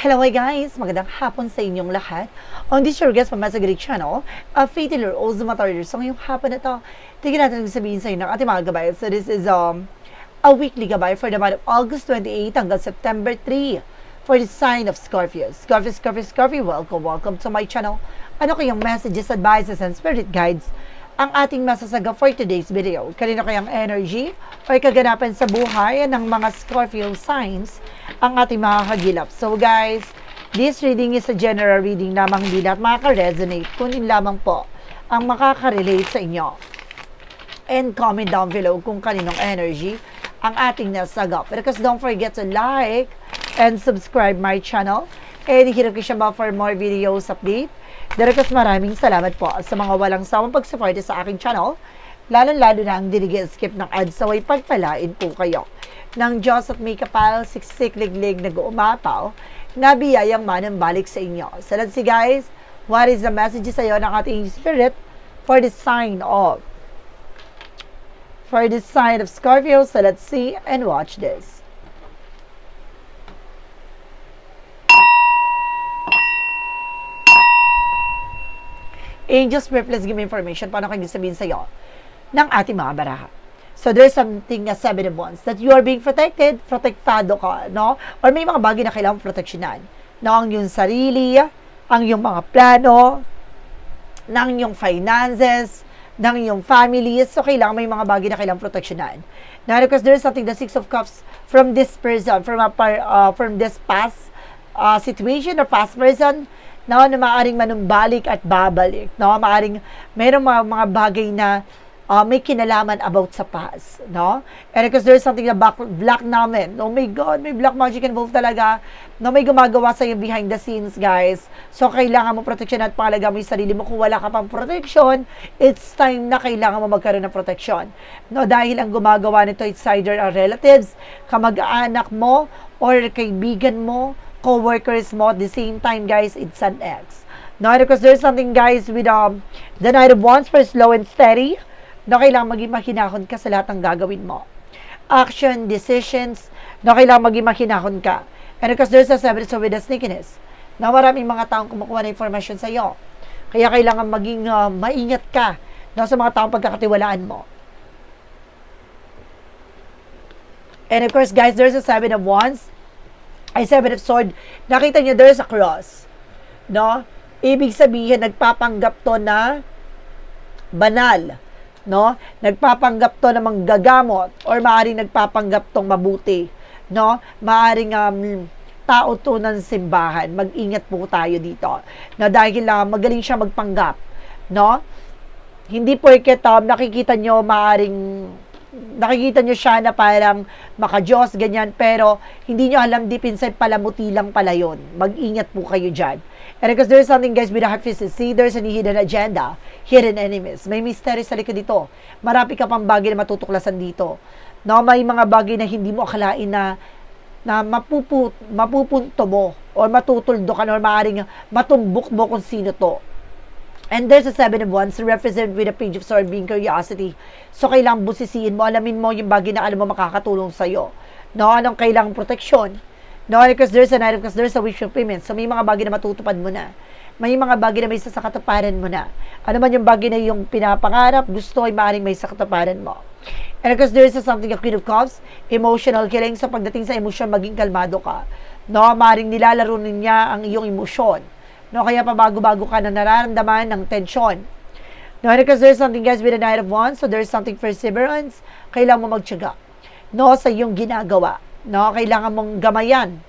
Hello hi guys! Magandang hapon sa inyong lahat. On this your guest from Masagari Channel, a Faith Healer Ozo Matarder. So ngayong hapon na to, tignan natin ang sabihin sa inyo ng ating mga gabay. So this is um, a weekly gabay for the month of August 28 hanggang September 3 for the sign of Scorpio. Scorpio, Scorpio, Scorpio, welcome, welcome to my channel. Ano kayong messages, advices, and spirit guides ang ating masasaga for today's video. Kanino kayang energy o kaganapan sa buhay ng mga Scorpio signs ang ating makakagilap. So guys, this reading is a general reading lamang hindi lahat makaka-resonate, kunin lamang po ang makaka-relate sa inyo. And comment down below kung kaninong energy ang ating nasagap. Because don't forget to like and subscribe my channel. And ko siya ba for more videos update. Darakas maraming salamat po sa mga walang sawang pagsuporte sa aking channel. Lalo-lalo na ang dinigi-skip ng ads sa way pagpalain po kayo. Nang Diyos at may kapal, siksik liglig nag-uumapaw, na biyayang manang balik sa inyo. Let's see guys, what is the message sa iyo ng ating spirit for the sign of for the sign of Scorpio. So let's see and watch this. Angels, please give me information. Paano kayo sabihin sa iyo ng ating mga baraha? So there's something na seven of wands that you are being protected, protektado ka, no? Or may mga bagay na kailangan proteksyonan. No, ang iyong sarili, ang iyong mga plano, ng iyong finances, ng iyong family. So, kailangan may mga bagay na kailangan proteksyonan. Now, because there's something, the Six of Cups, from this person, from, a, uh, from this past uh, situation or past person, no, na maaring manumbalik at babalik. No? Maaring, mayroong mga, mga bagay na uh, may kinalaman about sa past, no? And because there's something na black, black namin. Oh my God, may black magic involved talaga. No, may gumagawa sa behind the scenes, guys. So, kailangan mo protection at pangalaga mo yung sarili mo. Kung wala ka pang protection, it's time na kailangan mo magkaroon ng protection. No, dahil ang gumagawa nito is either our relatives, kamag-anak mo, or kaibigan mo, co-workers mo. At the same time, guys, it's an ex. No, because there's something, guys, with um, the Knight of Wands for slow and steady na kailangan maging mahinahon ka sa lahat ng gagawin mo. Action, decisions, na kailangan maging mahinahon ka. And because there's a seven so with the sneakiness, na maraming mga taong kumukuha ng information sa iyo. Kaya kailangan maging uh, maingat ka no, sa mga taong pagkakatiwalaan mo. And of course, guys, there's a seven of wands, ay seven of sword. Nakita niyo, there's a cross. No? Ibig sabihin, nagpapanggap to na banal no? Nagpapanggap to na manggagamot or maaring nagpapanggap tong mabuti, no? Maaring um, tao to ng simbahan. Mag-ingat po tayo dito. Na dahil uh, magaling siya magpanggap, no? Hindi porket um, nakikita nyo maaring nakikita nyo siya na parang makajos, ganyan, pero hindi nyo alam deep inside palamuti lang pala yun. Mag-ingat po kayo dyan. And because there's something guys with the heart see, there's a hidden agenda, hidden enemies. May mystery sa likod dito. Marami ka pang bagay na matutuklasan dito. No, may mga bagay na hindi mo akalain na na mapuput, mapupunto mo or matutuldo ka or maaaring matumbok mo kung sino to. And there's a seven of wands represented with a page of sword being curiosity. So, kailangan busisiin mo, alamin mo yung bagay na alam mo makakatulong sa'yo. No, anong kailangang proteksyon? No, because there's a night because there's a wish fulfillment. So, may mga bagay na matutupad mo na. May mga bagay na may sasakatuparan mo na. Ano man yung bagay na yung pinapangarap, gusto ay maaaring may sakatuparan mo. And because there is a something, a Queen of Cups, emotional killing. Sa pagdating sa emosyon, maging kalmado ka. No, maaaring nilalaro niya ang iyong emosyon No, kaya pa bago-bago ka na nararamdaman ng tension. No, because there's something guys with a Knight of Wands, so there's something perseverance, kailangan mo magtiyaga. No, sa iyong ginagawa. No, kailangan mong gamayan.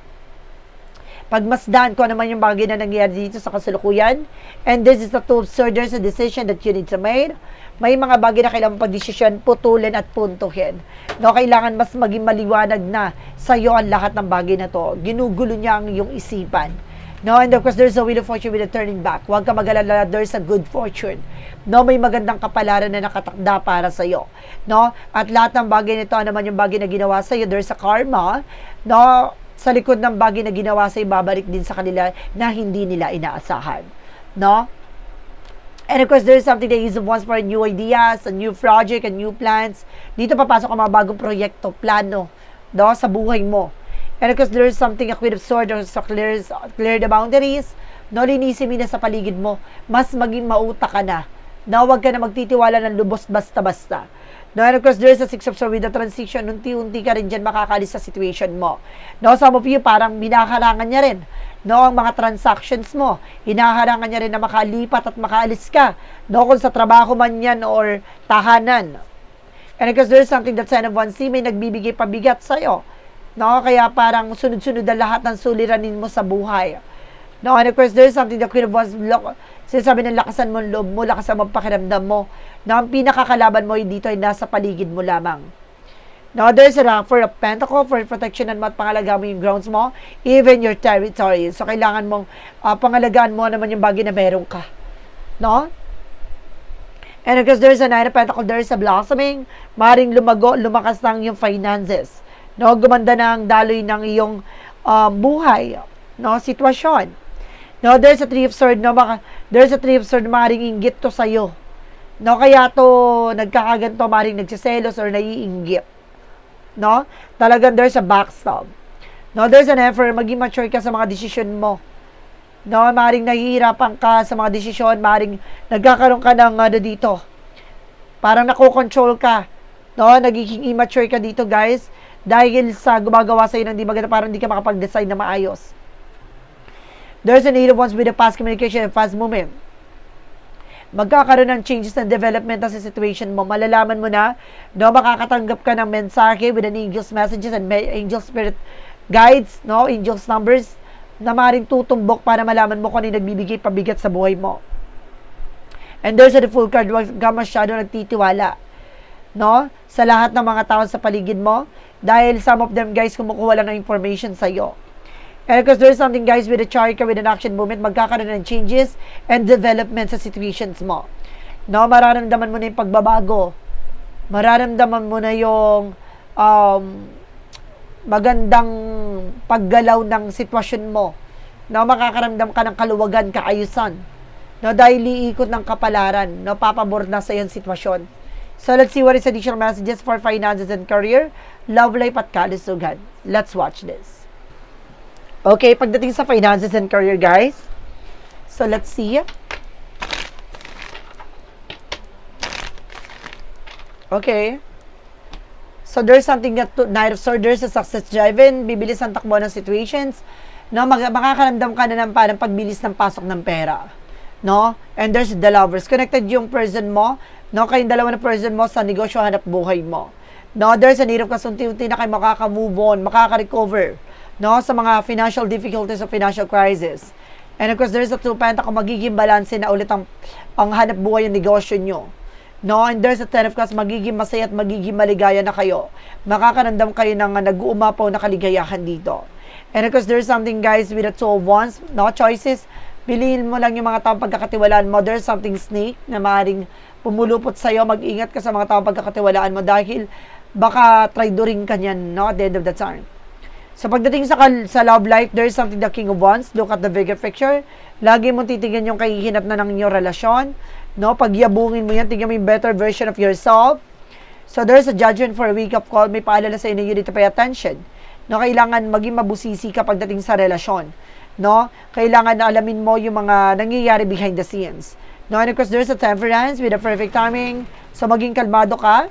Pagmasdan kung ano man yung bagay na nangyayari dito sa kasalukuyan. And this is the two so there's a decision that you need to make. May mga bagay na kailangan pagdesisyon, putulin at puntuhin. No, kailangan mas maging maliwanag na sa iyo ang lahat ng bagay na to. Ginugulo niya ang iyong isipan No, and of course, there's a wheel of fortune with a turning back. Huwag ka mag-alala, there's a good fortune. No, may magandang kapalaran na nakatakda para sa iyo. No, at lahat ng bagay nito, ano man yung bagay na ginawa sa iyo, there's a karma. No, sa likod ng bagay na ginawa sa iyo, babalik din sa kanila na hindi nila inaasahan. No? And of course, there's something that is once for new ideas, a new project, and new plans. Dito papasok ang mga bagong proyekto, plano, no, sa buhay mo. And because there is something a queen of sword or so clear, clear the boundaries, no, linisin mo na sa paligid mo, mas maging mauta ka na. Na huwag ka na magtitiwala ng lubos basta-basta. No, and of course, there is a six of swords with the transition. Unti-unti ka rin dyan makakalis sa situation mo. No, some of you, parang binakarangan niya rin. No, ang mga transactions mo. Hinaharangan niya rin na makalipat at makaalis ka. No, kung sa trabaho man yan or tahanan. And because there is something that sign of one C, may nagbibigay pabigat sa'yo. No, kaya parang sunod-sunod na lahat ng suliranin mo sa buhay. No, and of course, there is something that Queen of Wands, sinasabi ng lakasan mo ang loob mo, lakasan mo ang pakiramdam mo, na ang pinakakalaban mo dito ay nasa paligid mo lamang. Now, there's a for a pentacle, for protection mo at pangalagaan mo yung grounds mo, even your territory. So, kailangan mong uh, pangalagaan mo naman yung bagay na meron ka. No? And because there's a nine of pentacle, there's a blossoming, maring lumago, lumakas ng yung finances. No, gumanda ng daloy ng iyong um, buhay, no, sitwasyon. No, there's a three of sword, no, maka, there's a three of sword, maring inggit to sa'yo. No, kaya to, nagkakaganto, maring nagsiselos or naiinggit. No, talagang there's a backstab. No, there's an effort, maging mature ka sa mga desisyon mo. No, maring nahihirapan ka sa mga desisyon, maring nagkakaroon ka ng ano dito. Parang nakokontrol ka. No, nagiging immature ka dito, guys. Dahil sa gumagawa sa'yo ng di maganda, parang hindi ka makapag-decide na maayos. There's a need of ones with a fast communication and fast movement. Magkakaroon ng changes and development sa situation mo. Malalaman mo na, no, makakatanggap ka ng mensahe with an angel's messages and may- angel spirit guides, no, angels numbers, na maring tutumbok para malaman mo kung ano nagbibigay pabigat sa buhay mo. And there's a full card, huwag ka masyado nagtitiwala. No? Sa lahat ng mga tao sa paligid mo. Dahil some of them, guys, kumukuha lang ng information sa'yo. And because there's something, guys, with a chart ka, with an action movement, magkakaroon ng changes and development sa situations mo. No? Mararamdaman mo na yung pagbabago. Mararamdaman mo na yung um, magandang paggalaw ng sitwasyon mo. No, makakaramdam ka ng kaluwagan, kaayusan. No, dahil iikot ng kapalaran, no, papabor na sa iyong sitwasyon. So, let's see what is additional messages for finances and career, love life at kalusugan. Let's watch this. Okay, pagdating sa finances and career, guys. So, let's see. Okay. So there's something that to, Knight of Swords, there's a success driven, bibilis ang takbo ng situations, no, mag, makakaramdam ka na ng parang pagbilis ng pasok ng pera, no? And there's the lovers, connected yung person mo, no, kayong dalawa na person mo sa negosyo hanap buhay mo. No, there's a need of kasunti-unti na kayo makaka-move on, makaka-recover, no, sa mga financial difficulties o financial crisis. And of course, there's a two pentacle, magiging balanse na ulit ang, ang hanap buhay ng negosyo nyo. No, and there's a ten of cups, magiging masaya at magiging maligaya na kayo. Makakaramdam kayo ng uh, nag-uumapaw na kaligayahan dito. And of course, there's something guys with a two of wands, no choices. Piliin mo lang yung mga taong pagkakatiwalaan mo. There's something snake na maaaring pumulupot sa'yo. Mag-ingat ka sa mga taong pagkakatiwalaan mo dahil baka traidoring ka niyan, no, at the end of the time. So pagdating sa sa love life, there's something the King of Wands. Look at the bigger picture. Lagi mong titingnan yung kahihinap na ng inyong relasyon. No, pagyabungin mo yan, tingnan mo yung better version of yourself. So there's a judgment for a wake up call. May paalala sa inyo, you need to pay attention. No, kailangan maging mabusisi ka pagdating sa relasyon. No, kailangan na alamin mo yung mga nangyayari behind the scenes. No, and of course, there's a temperance with a perfect timing. So maging kalmado ka.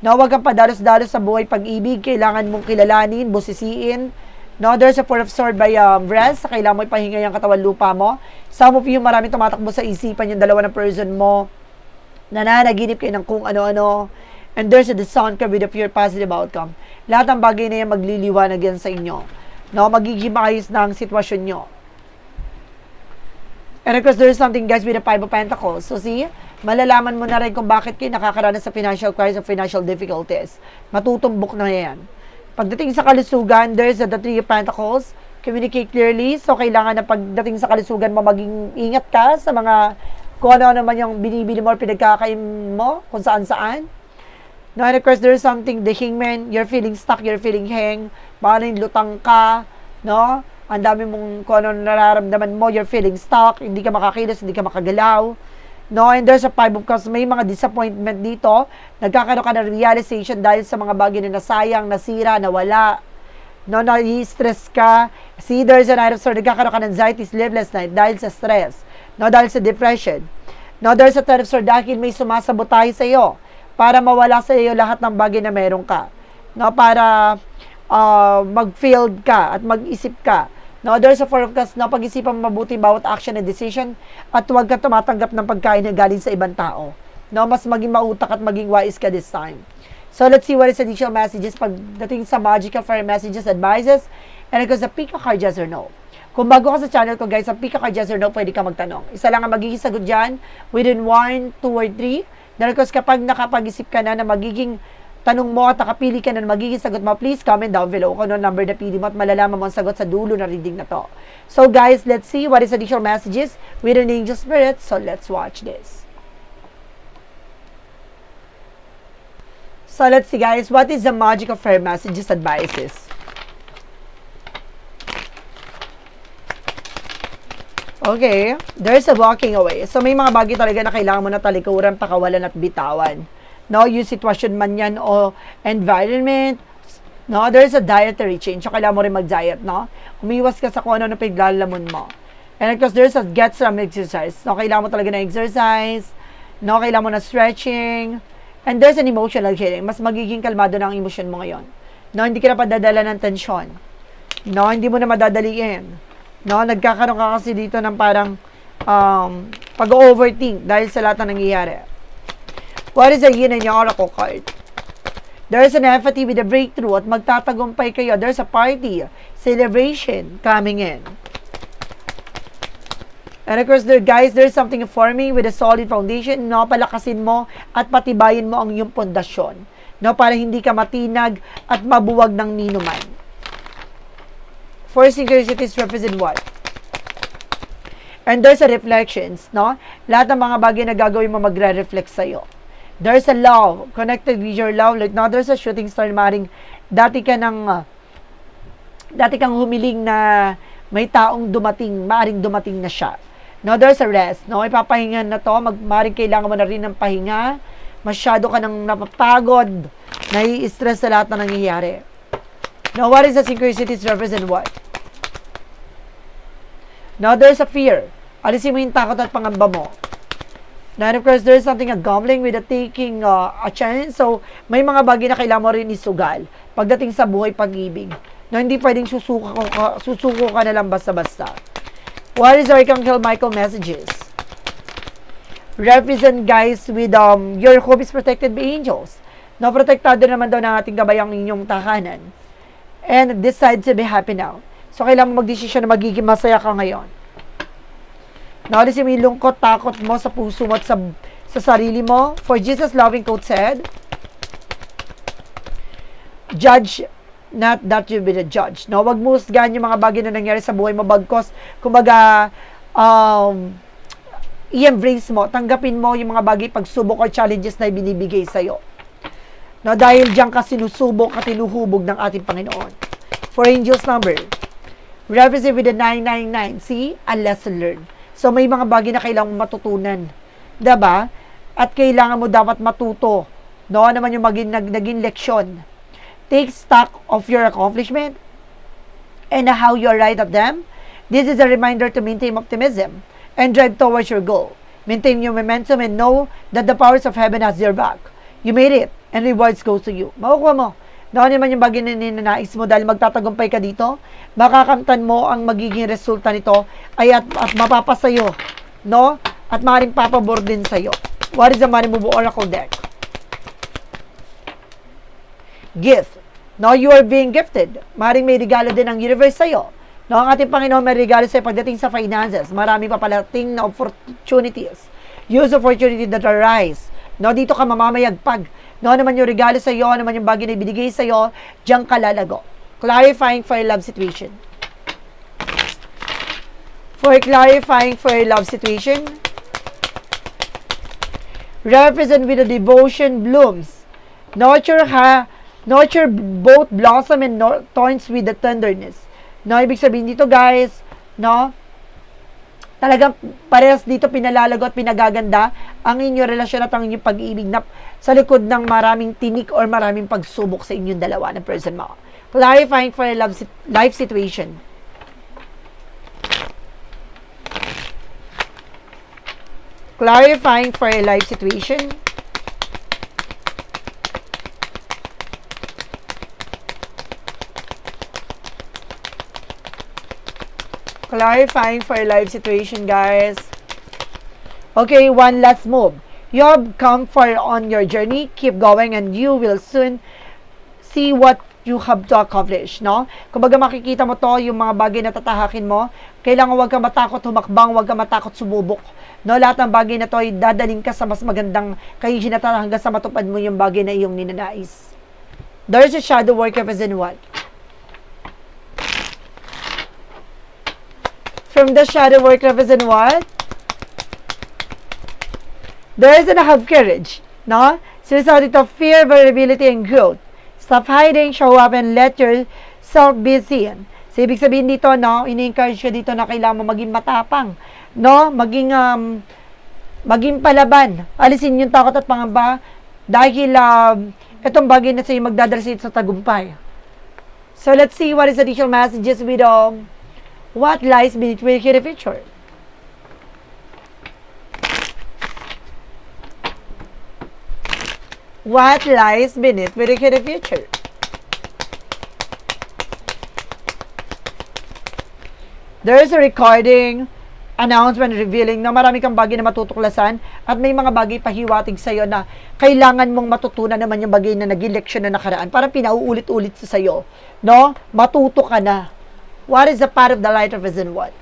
No, wag kang padalos-dalos sa buhay pag-ibig. Kailangan mong kilalanin, busisiin. No, there's a four of sword by um, rest. Kailangan mo ipahinga yung katawan lupa mo. Some of you, marami tumatakbo sa isipan yung dalawa na person mo. Nananaginip kayo ng kung ano-ano. And there's a sound ka with a pure positive outcome. Lahat ng bagay na yan magliliwanag yan sa inyo. No, magiging maayos na ang sitwasyon nyo. And of course, there's something guys with the Five of Pentacles. So see, malalaman mo na rin kung bakit kayo nakakaranas sa financial crisis o financial difficulties. Matutumbok na yan. Pagdating sa kalusugan, there's the Three of Pentacles. Communicate clearly. So, kailangan na pagdating sa kalusugan mo, maging ingat ka sa mga kung ano naman yung binibili mo or pinagkakain mo, kung saan-saan. No, and of course, there's something, the hangman, you're feeling stuck, you're feeling hang, maaaring lutang ka, no? Ang dami mong kung ano nararamdaman mo, you're feeling stuck, hindi ka makakilos, hindi ka makagalaw. No, and there's a five of cups, may mga disappointment dito. Nagkakaroon ka ng realization dahil sa mga bagay na nasayang, nasira, nawala. no, na-stress ka, see there's an item sort nagkakaroon ka ng anxiety, sleepless night dahil sa stress, no, dahil sa depression. No, there's a third sort dahil may sumasabotahe sa iyo para mawala sa iyo lahat ng bagay na meron ka. No, para uh, mag-failed ka at mag-isip ka. No, there's a cups na pag-isipan mabuti bawat action and decision at huwag ka tumatanggap ng pagkain na galing sa ibang tao. No, mas maging mautak at maging wise ka this time. So, let's see what is additional messages pagdating sa magical fire messages, advices, and it goes the pick a card, yes or no. Kung bago ka sa channel ko, guys, sa pick a card, yes or no, pwede ka magtanong. Isa lang ang magiging sagot dyan, within 1, 2, or 3. Then, of course, kapag nakapag-isip ka na na magiging tanong mo at nakapili ka na magiging sagot mo, please comment down below kung ano number na pili mo at malalaman mo ang sagot sa dulo na reading na to. So, guys, let's see what is additional messages with an angel spirit. So, let's watch this. So let's see guys, what is the magic of fair messages advices? Okay, there's a walking away. So may mga bagay talaga na kailangan mo na talikuran, pakawalan at bitawan. No, yung sitwasyon man yan o environment, no, there's a dietary change. So kailangan mo rin mag-diet, no? Umiwas ka sa kung ano na piglalamon mo. And of course, there's a get some exercise. No, kailangan mo talaga na exercise. No, kailangan mo na stretching. And there's an emotional healing. Mas magiging kalmado na ang emosyon mo ngayon. No, hindi ka na padadala ng tensyon. No, hindi mo na madadaliin. No, nagkakaroon ka kasi dito ng parang um, pag-overthink dahil sa lahat ng nangyayari. What is the yin and yang oracle card? There's an empathy with a breakthrough at magtatagumpay kayo. There's a party, celebration coming in. And of course, there, guys, there's something forming with a solid foundation. No, palakasin mo at patibayin mo ang iyong pundasyon. No, para hindi ka matinag at mabuwag ng ninuman. Four synchronicities represent what? And there's a reflections, no? Lahat ng mga bagay na gagawin mo magre-reflect sa'yo. There's a love, connected with your love. Like, now there's a shooting star, maring dati ka nang, uh, dati kang humiling na may taong dumating, maring dumating na siya. No, there's a rest. No, ipapahinga na to. Mag, maring kailangan mo na rin ng pahinga. Masyado ka nang napapagod. Nai-stress sa lahat na nangyayari. Now, what is the synchronicities represent what? Now, there's a fear. Alisin mo yung takot at pangamba mo. And of course, there's something a gambling with a taking uh, a chance. So, may mga bagay na kailangan mo rin isugal pagdating sa buhay pag-ibig. Na hindi pwedeng susuko ka, susuko ka na lang basta-basta. What is Archangel Michael messages? Represent guys with um, your hope is protected by angels. No, protektado naman daw ng ating gabay ang inyong tahanan. And decide to be happy now. So, kailangan mo magdesisyon na magiging masaya ka ngayon. Naalisin mo yung lungkot, takot mo sa puso mo at sa, sa sarili mo. For Jesus' loving quote said, Judge not that you be the judge. No, wag mo husgahan yung mga bagay na nangyari sa buhay mo bagkos kumbaga um i-embrace mo, tanggapin mo yung mga bagay pagsubok or challenges na binibigay sa iyo. No, dahil diyan ka sinusubok at tinuhubog ng ating Panginoon. For angels number, represent with the 999. See, a lesson learned. So, may mga bagay na kailangan mo matutunan. 'Di ba? At kailangan mo dapat matuto. No, ano naman yung maging, nag, naging leksyon. Take stock of your accomplishment and how you arrived at them. This is a reminder to maintain optimism and drive towards your goal. Maintain your momentum and know that the powers of heaven has your back. You made it and rewards go to you. Makukuha mo. Noon naman yung bagay na ninanais mo dahil magtatagumpay ka dito, makakamtan mo ang magiging resulta nito ay at, at mapapasayo, no? At maaaring papabor din sa'yo. What is the Marimubu Oracle deck? Gift. No, you are being gifted. Maring may regalo din ang universe sa'yo. No, ang ating Panginoon may regalo sa'yo pagdating sa finances. Marami papalating na opportunities. Use opportunity that arise. No, dito ka mamamayagpag. No, naman yung regalo sa iyo, naman yung bagay na ibinigay sa iyo, diyan ka lalago. Clarifying for your love situation. For clarifying for your love situation, represent with the devotion blooms. Nurture ha, nurture both blossom and thorns with the tenderness. No, ibig sabihin dito guys, no, talagang parehas dito pinalalago at pinagaganda ang inyong relasyon at ang inyong pag-ibig na sa likod ng maraming tinik or maraming pagsubok sa inyong dalawa ng person mo. Clarifying for a love life situation. Clarifying for a life situation. Clarifying for life situation, guys. Okay, one last move. You have come far on your journey. Keep going and you will soon see what you have to accomplish, no? Kumbaga makikita mo to, yung mga bagay na tatahakin mo, kailangan wag kang matakot humakbang, wag kang matakot sumubok. No, lahat ng bagay na to ay dadaling ka sa mas magandang kahihinatan hanggang sa matupad mo yung bagay na iyong ninanais. There's a shadow work represent what? From the shadow work represent what? There is an have courage, no? Sinasabi dito, fear, vulnerability, and growth. Stop hiding, show up, and let yourself be seen. So, ibig sabihin dito, no, ini-encourage ka dito na kailangan mo maging matapang, no? Maging, um, maging palaban. Alisin yung takot at pangamba dahil um, itong bagay na sa'yo magdadala sa tagumpay. So, let's see what is additional messages with um, what lies beneath the future. What lies beneath the future? There is a recording announcement revealing na marami kang bagay na matutuklasan at may mga bagay pahiwatig sa iyo na kailangan mong matutunan naman yung bagay na naging leksyon na nakaraan. Parang pinauulit-ulit sa sayo. No? Matuto ka na. What is the part of the light represent what?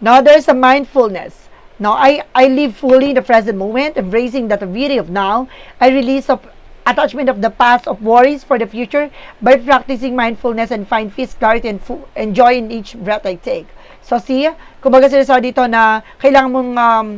Now there's a mindfulness. Now I, I live fully in the present moment, embracing that beauty of now. I release of attachment of the past of worries for the future by practicing mindfulness and find peace, clarity, and, fu- and joy in each breath I take. So see, kumbaga sinasabi dito na kailangan mong um,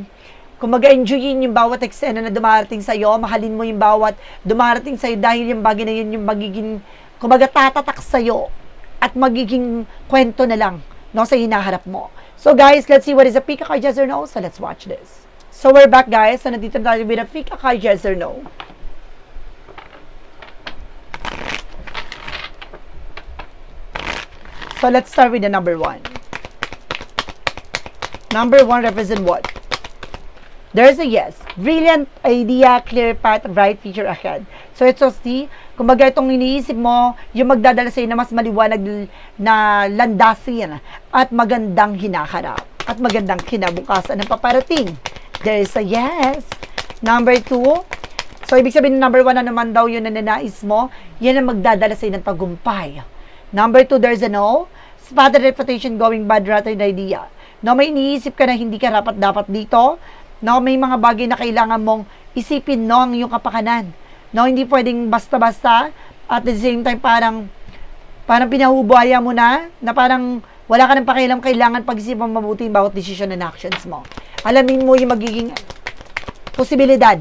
kumbaga enjoyin yung bawat eksena na dumarating sa iyo, mahalin mo yung bawat dumarating sa iyo dahil yung bagay na yun yung magiging kumbaga tatatak sa iyo at magiging kwento na lang no sa hinaharap mo. So guys, let's see what is a Pika card yes or no. So let's watch this. So we're back guys. So nandito na tayo with a Pika card yes or no. So let's start with the number one. Number one represent what? There's a yes. Brilliant idea, clear path, bright future ahead. So ito si, kumbaga itong iniisip mo, yung magdadala sa'yo na mas maliwanag na landasin at magandang hinaharap at magandang kinabukasan ng paparating. There a yes. Number two, so ibig sabihin number one na naman daw yun na nanais mo, yan ang magdadala sa'yo ng tagumpay. Number two, there's a no. Spotted reputation going bad rather than idea. No, may iniisip ka na hindi ka rapat dapat dito. No, may mga bagay na kailangan mong isipin no ang iyong kapakanan. No, hindi pwedeng basta-basta at the same time parang parang pinahubuhaya mo na na parang wala ka ng pakialam kailangan pag-isipan mabuti yung bawat decision and actions mo. Alamin mo yung magiging posibilidad.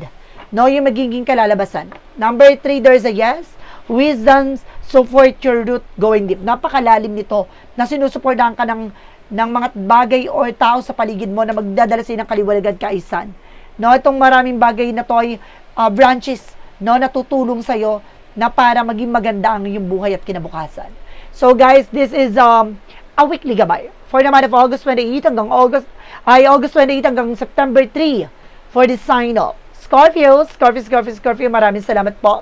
No, yung magiging kalalabasan. Number three, there's a yes. Wisdom support your root going deep. Napakalalim nito na sinusuportahan ka ng, ng mga bagay or tao sa paligid mo na magdadala sa ng kaliwalagan kaisan. No, itong maraming bagay na to ay uh, branches no, na tutulong sa'yo na para maging maganda ang iyong buhay at kinabukasan. So guys, this is um, a weekly gabay for the month of August 28 hanggang August, ay August 28 hanggang September 3 for the sign up. Scorpio, Scorpio, Scorpio, Scorpio, maraming salamat po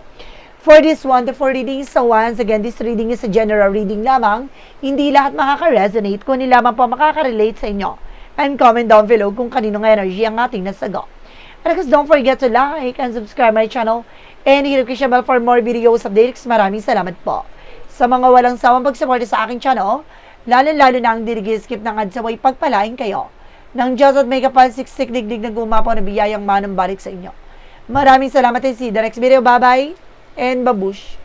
for this wonderful reading. So once again, this reading is a general reading lamang. Hindi lahat makaka-resonate, kundi lamang po makaka-relate sa inyo. And comment down below kung kaninong energy ang ating nasagot. And course, don't forget to like and subscribe my channel and hit the bell for more videos updates. Maraming salamat po. Sa mga walang sawang pagsuporta sa aking channel, lalo-lalo na ang dirigi-skip ng adsaway pagpalain kayo. Nang Diyos at may kapal siksik digdig na gumapo na biyayang manong sa inyo. Maraming salamat you the next video. Bye-bye and babush.